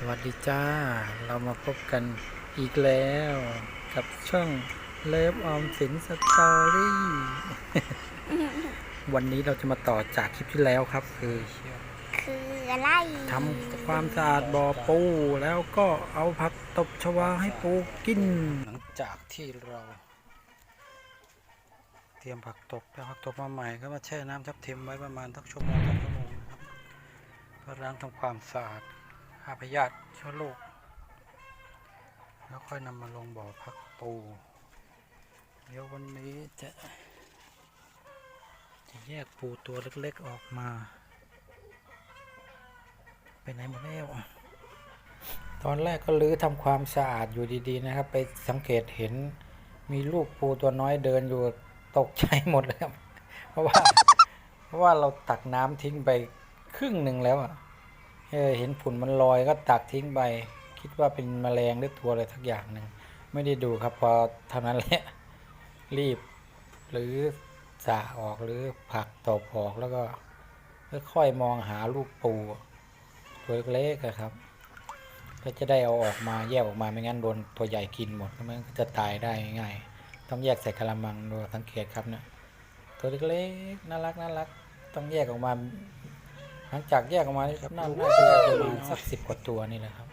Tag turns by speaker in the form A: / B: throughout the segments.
A: สวัสดีจ้า เรามาพบกันอีกแล้วกับช่องเลิฟออมสินสตอรี่วันนี้เราจะมาต่อจากคลิปที่แล้วครับ คือ
B: คืออะไร
A: ทำความสะอาดบ่อปูแล้วก็เอาผักตบชวาให้ปูกิน หลังจากที่เรา เตรียมผักตบแล้วผักตบมาใหม่ก็มาแช่น้ำทับทิมไว้ประมาณสักชั่วโมงสองชั่วโมงนะครับเพื่อล้างทำความสะอาด ฆ่าพยาธิเชื้อโรคแล้วค่อยนำมาลงบ่อพักปูเดี๋ยววันนี้จะจะแยกปูตัวเล็กๆออกมา ไปไหนหมดแล้วตอนแรกก็ลื้อทำความสะอาดอยู่ดีๆนะครับ ไปสังเกตเห็นมีลูกปูตัวน้อยเดินอยู่ตกใจหมดเลยครับ เพราะว่า เพราะว่าเราตักน้ำทิ้งไปครึ่งหนึ่งแล้วอะ เออเห็นผุนมันลอยก็ตักทิ้งไป คิดว่าเป็นแมลงหรือตัวอะไรทักอย่างหนึ่งไม่ได้ดูครับพอเท่านั้นแหละรีบ หรือสาออกหรือผักตบออกแล้วก็ค่อยมองหาลูกปูตัวเล็กๆอะครับ ก็จะได้เอาออกมาแยกออกมาไม่งั้นโดนตัวใหญ่กินหมดมันก็จะตายได้ง่ายต้องแยกใส่กระมังดูสังเกตครับเนี่ยตัวเล็กๆน่ารักน่ารักต้องแยกออกมา หลังจากแยกออกมานี่ครับน่าน่าจะได้ประมาณสักสิบกว่าตัวนี่แหละครับ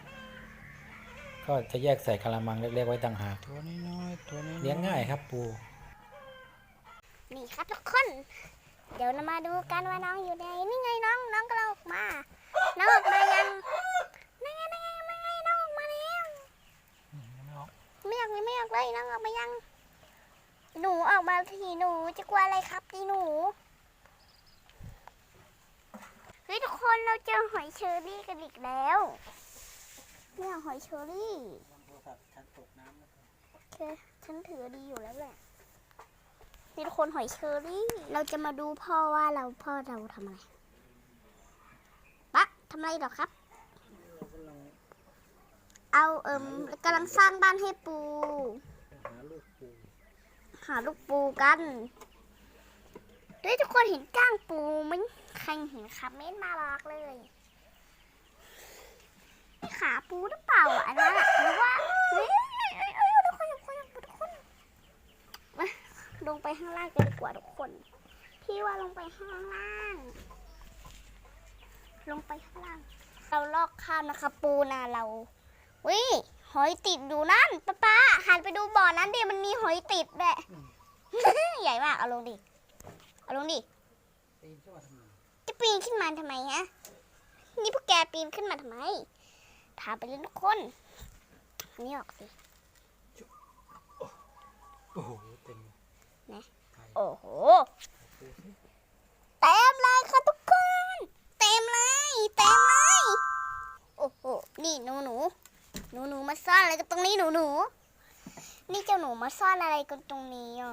A: ก็จะแยกใส่กระมังเล็กๆไว้ต่างหากตัวน้อยๆตัวนี้เลี้ยงง่ายครับปู
B: นี่ครับทุกคน เดี๋ยวเรามาดูกันว่าน้องอยู่ไหนนี่ไงน้องน้องกำลังออกมา น้องออกมายังนั่นไงนั่นไงนั่นไงน้องออกมาแล้วไม่ออกไม่ออกเลยน้องออกมายัง หนูออกมาทีหนูจะกลัวอะไรครับอีหนู เฮ้ยทุกคนเราเจอหอยเชอรี่กันอีกแล้วเนี่ยหอยเชอรี่โอเคฉันถือดีอยู่แล้วแหละนี่ทุกคนหอยเชอรี่ เราจะมาดูพ่อว่าเราพ่อเราทำอะไรปะทำอะไรหรอครับ เอาเอิมกำลังสร้างบ้านให้ปู
A: หาลูกปู
B: หาลูกปูกันเฮ้ยทุกคนเห็นก้างปูไหมั้ยใครเห็นครับเม้นมารักเลยนี่ขาปูหรือเปล่าอะอันนั้นอะหรือว่าเฮ้ยเอ้ยเอ้ยทุกคนทุกคนทุกคนมาลงไปข้างล่างกันดีกว่าทุกคน พี่ว่าลงไปข้างล่าง ลงไปข้างล่าง เราลอกข้ามนะคะปูนาเราวิหอยติดอยู่นั่นป้าป้าหันไปดูบ่อนั้นดิมันมีหอยติดแหละใหญ่มากเอาลงดิเอาลงดิ
A: ปีนขึ้นมาทำไม
B: จะปีนขึ้นมาทำไมฮะ นี่พวกแกปีนขึ้นมาทำไม ถามไปเลยทุกคนอันนี่ออกสิ
A: โอ้โหเต็ม
B: ไหน
A: ไข่
B: โอ้โห
A: ปูสิ
B: เต็มเลยค่ะทุกคน เต็มเลย เต็มเลย โอ้โห นี่หนูหนู หนูหนูมาซ่อนอะไรกันตรงนี้หนูหนู นี่เจ้าหนูมาซ่อนอะไรกันตรงนี้อะ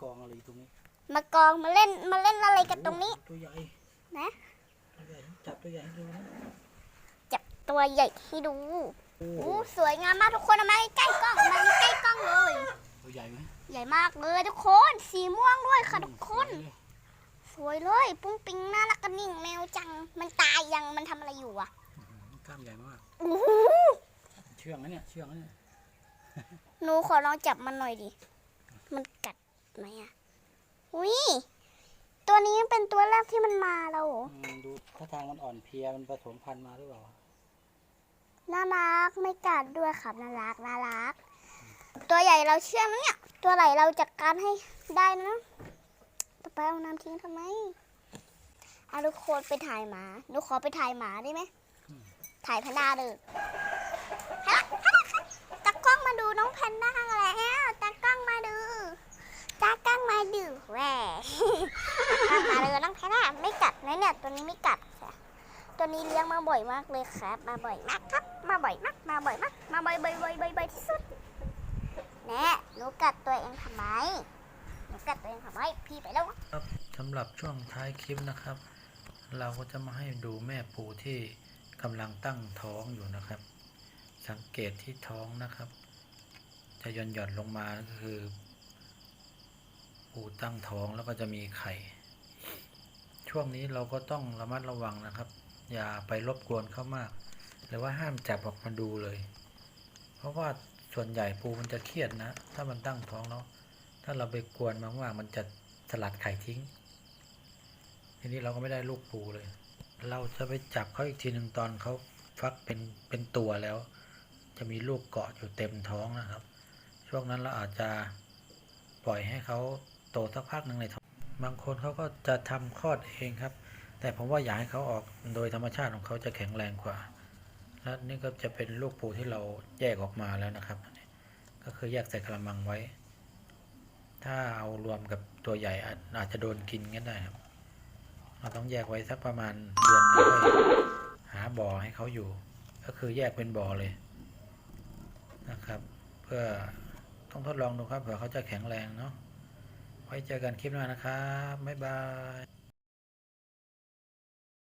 A: กองอะไรตรงนี้
B: มากองมาเล่นมาเล่นอะไรกันตรงนี้
A: ตัวใหญ่
B: นะ
A: ตัวใหญ่จับตัวใหญ่ให้ดูนะ
B: จับตัวใหญ่ให้ดู
A: โอ้
B: โอ้สวยงามมากทุกคนเอามาใกล้ๆกล้องเอามาใกล้ๆกล้องเลย
A: ตัวใหญ่ไหม
B: ใหญ่มากเลยทุกคน สีม่วงด้วยค่ะทุกคน สวยเลย ปุ้งปิงน่ารักกระนิ่งแมวจัง มันตายยังมันทำอะไรอยู่อะ
A: กล้ามใหญ่มาก
B: โอ้โห
A: เชื่องนะเนี่ยเชื่องนะเนี่ย
B: หนูขอลองจับมันหน่อยดิ มันกัดไหมอะ อุ้ยตัวนี้เป็นตัวแรกที่มันมาเราเหรอ
A: อืมดูท่าทางมันอ่อนเพลียมันผสมพันธุ์มาหรือเปล่า
B: น่ารักไม่กัดด้วยครับน่ารักน่ารัก ตัวใหญ่เราเชื่องนะเนี่ย ตัวไหนเราจัดการให้ได้นะต่อไปเอาน้ำทิ้งทำไมเอาทุกคนไปถ่ายหมาหนูขอไปถ่ายหมาได้ไหมถ่ายแพนด้าเลยฮะฮะตากล้องมาดูน้องแพนด้าแล้วตากล้องมาดูตากล้องมาดูแหว ตากล้องมาเลยน้องแพนด้าไม่กัดนะเนี่ยตัวนี้ไม่กัดค่ะ ตัวนี้เลี้ยงมาบ่อยมากเลยครับ มาบ่อยมากครับ มาบ่อยมาก มาบ่อยมาก มาบ่อยบ่อยบ่อยบ่อยบ่อยที่สุดแน่หนูกัดตัวเองทำไมหนูกัดตัวเองทำไมพี่ไปแล้ว
A: ครับสำหรับช่วงท้ายคลิปนะครับ เราก็จะมาให้ดูแม่ปูที่กำลังตั้งท้องอยู่นะครับ สังเกตที่ท้องนะครับ จะหย่อนหย่อนลงมาก็คือ ปูตั้งท้องแล้วก็จะมีไข่ ช่วงนี้เราก็ต้องระมัดระวังนะครับ อย่าไปรบกวนเขามาก หรือว่าห้ามจับออกมาดูเลย เพราะว่าส่วนใหญ่ปูมันจะเครียดนะ ถ้ามันตั้งท้องแล้วถ้าเราไปกวนมากๆมันจะสลัดไข่ทิ้ง ทีนี้เราก็ไม่ได้ลูกปูเลย เราจะไปจับเขาอีกทีหนึ่งตอนเขาฟักเป็นเป็นตัวแล้ว จะมีลูกเกาะอยู่เต็มท้องนะครับ ช่วงนั้นเราอาจจะปล่อยให้เขาโตสักพักหนึ่งในท้องบางคนเขาก็จะทำคลอดเองครับ แต่ผมว่าอยากให้เขาออกโดยธรรมชาติของเขาจะแข็งแรงกว่า และนี่ก็จะเป็นลูกปูที่เราแยกออกมาแล้วนะครับ ก็คือแยกใส่กระมังไว้ ถ้าเอารวมกับตัวใหญ่อาจจะโดนกินก็ได้ครับ เราต้องแยกไว้สักประมาณเดือนนึงค่อยหาบ่อให้เขาอยู่ ก็คือแยกเป็นบ่อเลยนะครับ เพื่อต้องทดลองดูครับเผื่อเขาจะแข็งแรงเนาะไว้เจอกันคลิปหน้านะครับบ๊ายบาย